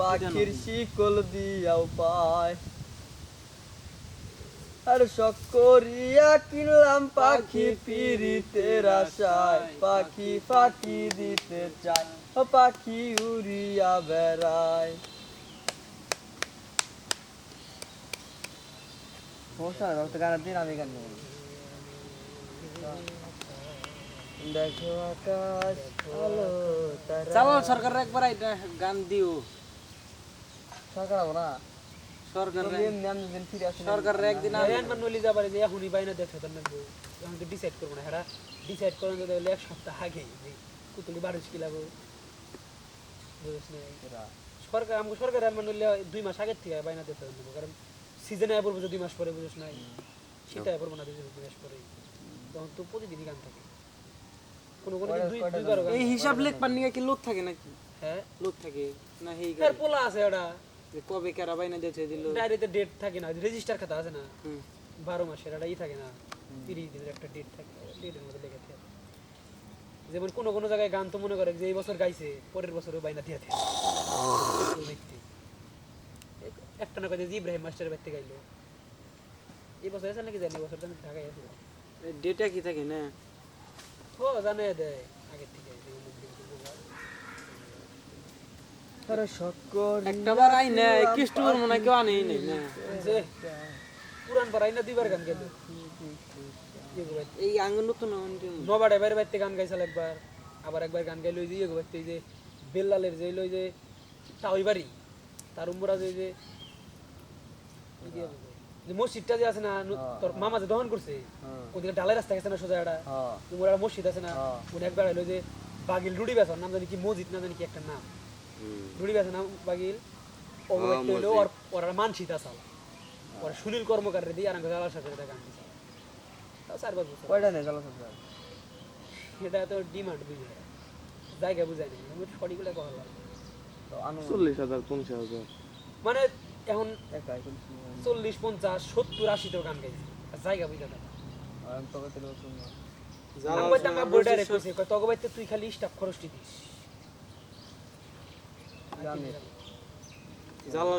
পাখির। শিকল দিয়াও পায় আর শখ করিয়া কিনলাম পাখি পিরিতের আশায় পাখি ফাঁকি দিতে চায় ও পাখি উড়িয়া বেড়ায় সমস্যা গানের দিন আমি গান। দেখো আকাশ আলো তারা। সরকার একবার এটা গান দিও। সরকার হব না? সরকার একদিন হ্যাঁ। মানুষ যাবার যে এখনই বাইনা দেখতে ডিসাইড করব না। হ্যাঁ ডিসাইড করেন যদি এক সপ্তাহ আগে যে কুতুলি বারোশ কি লাগবো? বুঝিস না সরকার আমাকে সরকার আর মানে দুই মাস আগের থেকে বাইনা দেখতে নেব কারণ সিজনে আয় পড়ব দুই মাস পরে বুঝিস নাই? শীতে আয় পড়ব না দুই মাস পরে। তখন তো প্রতিদিনই গান থাকে কোনো কোনো দিন দুই দুইবারও গান এই হিসাব লেখ পান নিয়ে কি? লোক থাকে নাকি? হ্যাঁ। লোক থাকে। না হেই এর পোলা আছে ওটা। যে কবে কারা বাইনা দিয়েছে দিল ডায়েরিতে ডেট থাকে না। রেজিস্টার খাতা আছে না। হুম। বারো মাসের একটা ই থাকে না। তিরিশ দিনের একটা ডেট থাকে। ডেটের মধ্যে লেগে থাকে। যেমন কোনো কোনো জায়গায় গান তো মনে করে যে এই বছর গাইছে পরের বছরও বাইনা দিয়ে থাকে। ব্যক্তি একটা না কাজে ইব্রাহিম মাস্টারের বাড়িতে গাইলো। এই বছর আছে নাকি জানি বছর ঢাকায় আছে। ডেটা কি থাকে না? ও জানে দেয় থেকে আই মনে কেউ আনেই নাই না। যে পুরান পাড়াই না দুইবার গান গেল। এই নতুন গান গাইছিল একবার আবার একবার গান গাইলো ওই যে বাইতে যে বেল্লালের যে লই যে তাওই বাড়ি তার উম্বরা যে বলব? যে মসজিদটা যে আছে না নু- তোর মামা যে দহন করছে ওদিকে ডালের রাস্তা গেছে না সোজা একটা। হ্যাঁ। উমরা একটা মসজিদ আছে না হ্যাঁ। উনি একবার হলো যে বাগিল রুডি বেসার নাম জানি কি মসজিদ না জানি কি একটা নাম। রুডি বেসার নাম বাগিল। ও ওর ওর ওর সুনীল কর্মকারের দিয়ে আর সাথে এটা গান দিছে চার পাঁচ বছর। কয়টা নেই সরকার এটা তো ডিমান্ড বুঝে জায়গা বুঝাই নেই। সঠিকগুলো। চল্লিশ হাজার পঞ্চাশ হাজার। মানে এখন চল্লিশ পঞ্চাশ সত্তর আশিতেও গান গাইছি। জায়গা বুঝে দাদা তুই খালি স্টাফ খরচটি দিস